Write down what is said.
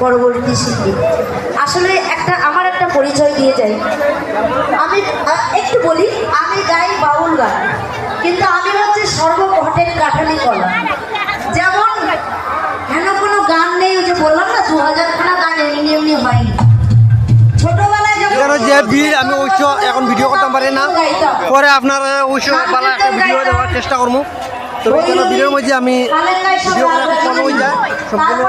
পরবর্তী শিল্পী। আসলে একটা আমার একটা পরিচয় দিয়ে যাই। আমি একটু বলি আমি গাই বাউল গান কিন্তু আমি হচ্ছে সর্বঘটের কাঠালি কলা। যেমন হেন কোনো গান নেই ওই যে বললাম না দু হাজার খানা গান এমনি এমনি হয়নি। ছোটবেলায় যখন যে ভিড় আমি এখন ভিডিও করতে পারি না। পরে আপনার ওইস বালা একটা ভিডিও দেওয়ার চেষ্টা করব। তবে এখানে ভিডিওর মধ্যে আমি ভিডিও করা হয়ে যায় সম্পূর্ণ